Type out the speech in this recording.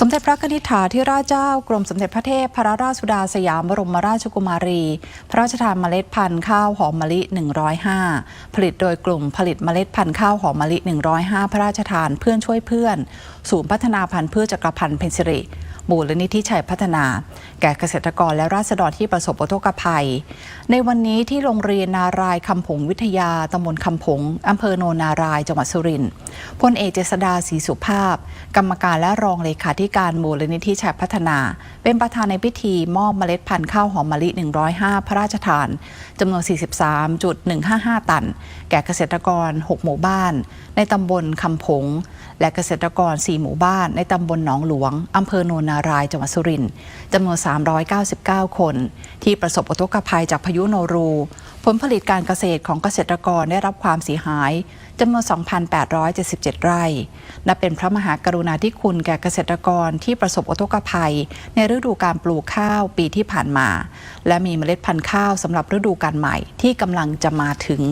สมเด็จพระนิธิถาธิราชเจ้ากรมสมเด็จพระเทพพระราชสุดาสยามบรมราชกุมารี พระราชทานเมล็ดพันธุ์ข้าวหอมมะลิ 105 ผลิตโดยกลุ่มผลิตเมล็ดพันธุ์ข้าวหอมมะลิ 105 พระราชทานเพื่อนช่วยเพื่อน ศูนย์พัฒนาพันธุ์พืชจักรพันธ์เพนซิริ มูลนิธิชัยพัฒนา แก่เกษตรกรและราษฎรที่ประสบอุทกภัย ในวันนี้ที่โรงเรียนนารายคำผงวิทยาตำบลคำผงอำเภอโนนนาราย จังหวัดสุรินทร์พลเอกเจษดาศรีสุภาพ กรรมการและรองเลขาธิการมูลนิธิชัยพัฒนา เป็นประธานในพิธีมอบเมล็ดพันธุ์ข้าวหอมมะลิ 105 พระราชทานจำนวน 43.155 ตัน แก่เกษตรกร 6 หมู่บ้าน ในตำบลคำผง และเกษตรกร 4 หมู่บ้านในตำบลหนองหลวง อำเภอโนนนารายจังหวัดสุรินทร์จำนวน 399 คน ที่ประสบอุทกภัยจากพายุโนรู ผลผลิตการเกษตรของเกษตรกรได้รับความเสียหายจำนวน 2,877 ไร่ นับเป็นพระมหากรุณาธิคุณแก่เกษตรกรที่ประสบอุทกภัย ในฤดูการปลูกข้าวปีที่ผ่านมา และมีเมล็ดพันธุ์ข้าวสำหรับฤดูการใหม่ที่กำลังจะมาถึง